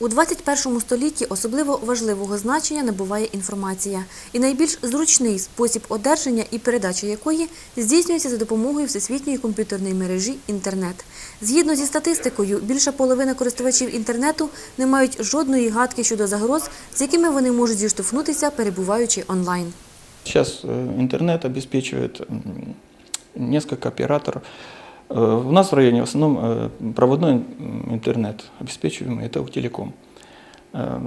У 21 столітті особливо важливого значення набуває інформація. І найбільш зручний спосіб одержання і передачі якої здійснюється за допомогою всесвітньої комп'ютерної мережі інтернет. Згідно зі статистикою, більша половина користувачів інтернету не мають жодної гадки щодо загроз, з якими вони можуть зіштовхнутися, перебуваючи онлайн. Сейчас интернет обеспечивает м, несколько операторов. Э, У нас в районе в основном э, проводной интернет обеспечиваемый, это Утелеком. Э,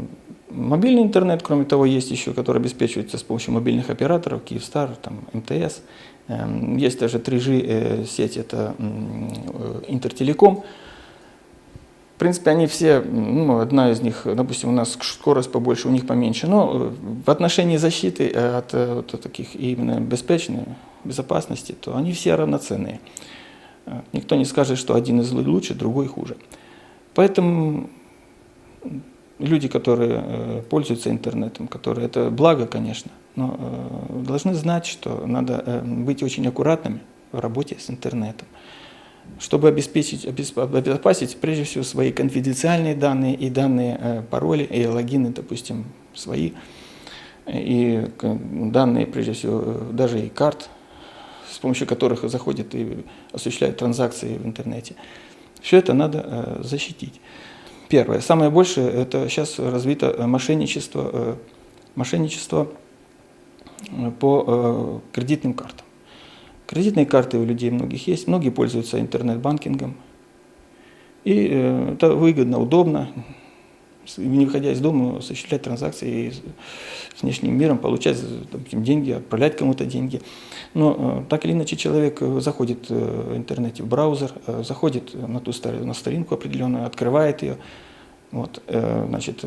Мобильный интернет, кроме того, есть еще, который обеспечивается с помощью мобильных операторов, Киевстар, там, МТС. Эм, Есть даже 3G э, сеть, это э, Интертелеком. В принципе, они все, ну, одна из них, допустим, у нас скорость побольше, у них поменьше. Но э, в отношении защиты э, от, э, вот таких именно беспечной безопасности, то они все равноценные. Никто не скажет, что один из лучше, другой хуже. Поэтому люди, которые э, пользуются интернетом, которые это благо, конечно, но э, должны знать, что надо э, быть очень аккуратными в работе с интернетом чтобы обеспечить, обесп- обезопасить прежде всего свои конфиденциальные данные и данные пароли и логины, допустим, свои, и данные, прежде всего, даже и карт, с помощью которых заходят и осуществляют транзакции в интернете. Все это надо э, защитить. Первое. Самое большее, это сейчас развито э, мошенничество, э, мошенничество по кредитным картам. Кредитные карты у людей многих есть, многие пользуются интернет-банкингом. И это выгодно, удобно, не выходя из дома, осуществлять транзакции с, внешним миром, получать допустим, деньги, отправлять кому-то деньги. Но э, так или иначе человек э, заходит э, в интернете в браузер, заходит на ту на старинку определенную, открывает ее, вот, значит,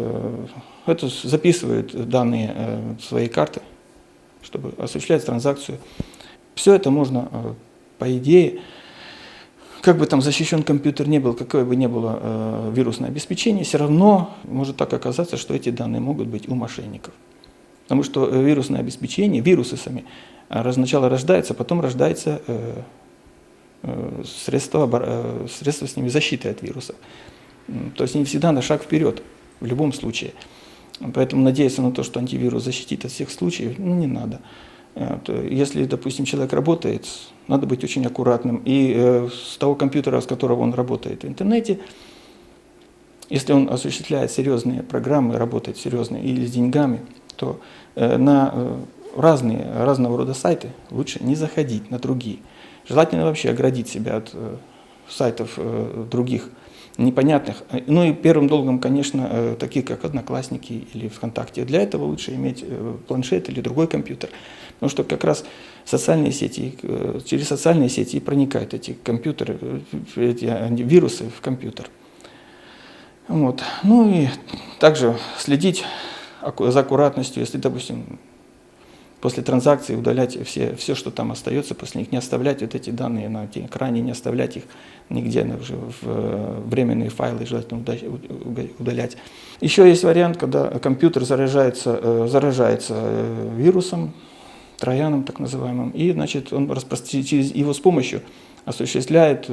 это записывает данные своей карты, чтобы осуществлять транзакцию. Все это можно, по идее, как бы там защищен компьютер не был, какое бы ни было э, вирусное обеспечение, все равно может так оказаться, что эти данные могут быть у мошенников. Потому что э, вирусное обеспечение, вирусы сами, раз- сначала рождаются, потом рождается э, э, средства, э, средства с ними защиты от вирусов. То есть они всегда на шаг вперед, в любом случае. Поэтому надеяться на то, что антивирус защитит от всех случаев, ну, не надо. Если, допустим, человек работает, надо быть очень аккуратным. И э, с того компьютера, с которого он работает в интернете, если он осуществляет серьезные программы, работает серьезные или с деньгами, то э, на э, разные, разного рода сайты лучше не заходить, на другие. Желательно вообще оградить себя от сайтов других непонятных. Ну и первым долгом, конечно, э, такие как Одноклассники или ВКонтакте. Для этого лучше иметь э, планшет или другой компьютер. Потому что как раз социальные сети, э, через социальные сети и проникают эти компьютеры, эти вирусы в компьютер. Вот. Ну и также следить за аккуратностью, если, допустим, после транзакции удалять все, все, что там остается после них, не оставлять вот эти данные на экране, не оставлять их нигде на- уже в э, временные файлы, желательно удалять. Еще есть вариант, когда компьютер заражается, э, заражается э, вирусом, трояном так называемым, и значит он через его с помощью осуществляет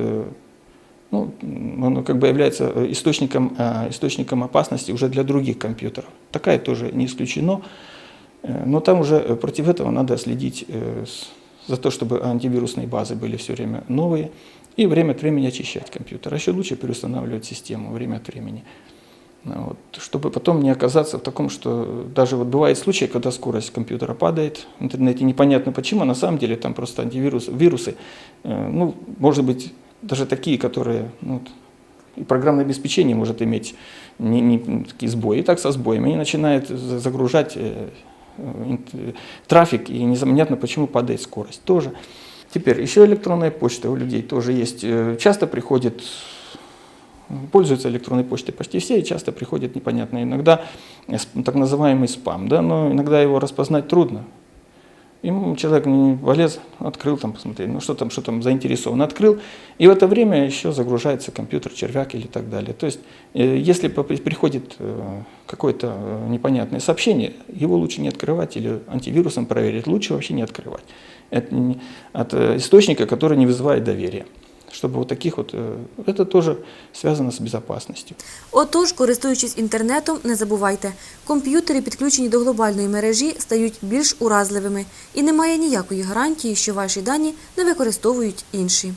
ну, он как бы является источником, источником опасности уже для других компьютеров. Такая тоже не исключено, но там уже э, против этого надо следить э, за то, чтобы антивирусные базы были все время новые, и время от времени очищать компьютер. А еще лучше переустанавливать систему время от времени. Ну, Вот, чтобы потом не оказаться в таком, что даже вот бывает случаи, когда скорость компьютера падает в интернете, непонятно почему, а на самом деле там просто антивирус, вирусы, э, ну, может быть, даже такие, которые, ну, и программное обеспечение может иметь не, не такие сбои, и так со сбоями, они начинают за- загружать э, э, э, трафик, и непонятно, почему падает скорость тоже. Теперь еще электронная почта у людей тоже есть. Э, Часто приходит пользуются электронной почтой почти все, и часто приходит непонятно. Иногда э, так называемый спам, да, но иногда его распознать трудно. Ему человек не полез, открыл там, посмотреть, ну что там, что там заинтересован, открыл, и в это время еще загружается компьютер, червяк или так далее. То есть, э, если приходит э, какое-то э, непонятное сообщение, его лучше не открывать или антивирусом проверить, лучше вообще не открывать. Это от источника, который не вызывает доверия чтобы вот таких вот, э, это тоже связано с безопасностью. Отож, користуючись інтернетом, не забувайте, комп'ютери, підключені до глобальної мережі, стають більш уразливими і немає ніякої гарантії, що ваші дані не використовують інші.